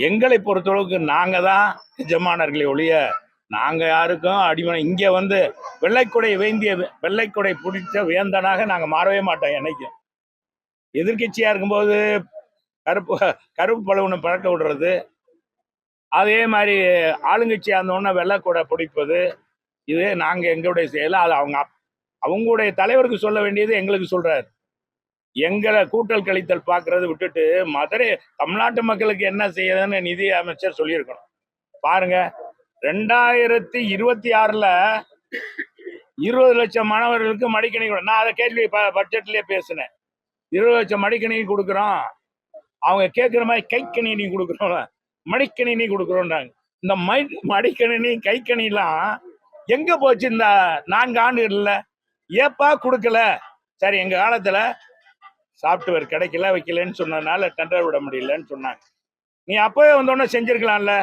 எங்களை பொறுத்தளவுக்கு நாங்கள் தான் எஜமானர்களை ஒழிய நாங்கள் யாருக்கும் அடிமனை இங்கே வந்து வெள்ளைக்குடை வேந்திய வெள்ளைக்குடை பிடிச்ச வேந்தனாக நாங்கள் மாறவே மாட்டோம் என்னைக்கும் எதிர்கட்சியாக இருக்கும்போது கருப்பு கருப்பு பழுவுன்னு பழக்க விடுறது. அதே மாதிரி ஆளுங்கட்சியாக இருந்தோடனே வெள்ளைக்கூடை பிடிப்பது. இது நாங்கள் எங்களுடைய செயல். அது அவங்க அவங்களுடைய தலைவருக்கு சொல்ல வேண்டியது எங்களுக்கு சொல்கிறார் எங்களை கூட்டல் கழித்தல் பார்க்கறத விட்டுட்டு மதுரை தமிழ்நாட்டு மக்களுக்கு என்ன செய்யறதுன்னு நிதி அமைச்சர் சொல்லியிருக்கணும். பாருங்க ரெண்டாயிரத்தி இருபத்தி ஆறுல இருபது லட்சம் மாணவர்களுக்கு மடிக்கணி நான் அதை கேள்வி ப- பட்ஜெட்லயே பேசினேன். இருபது லட்சம் மடிக்கணினி கொடுக்குறோம். அவங்க கேட்குற மாதிரி கைக்கணினி கொடுக்குறோம் மடிக்கணினி கொடுக்குறோன்றாங்க இந்த மை மடிக்கணினி கைக்கணிலாம் எங்கே போச்சு இந்த நான்கு ஆண்டுகள்ல? ஏப்பா கொடுக்கல. சரி எங்கள் காலத்தில் சாஃப்ட்வேர் கிடைக்கல வைக்கலன்னு சொன்னதுனால டெண்டர் விட முடியலன்னு சொன்னாங்க. நீ அப்பவே வந்தோடனே செஞ்சிருக்கலாம்ல.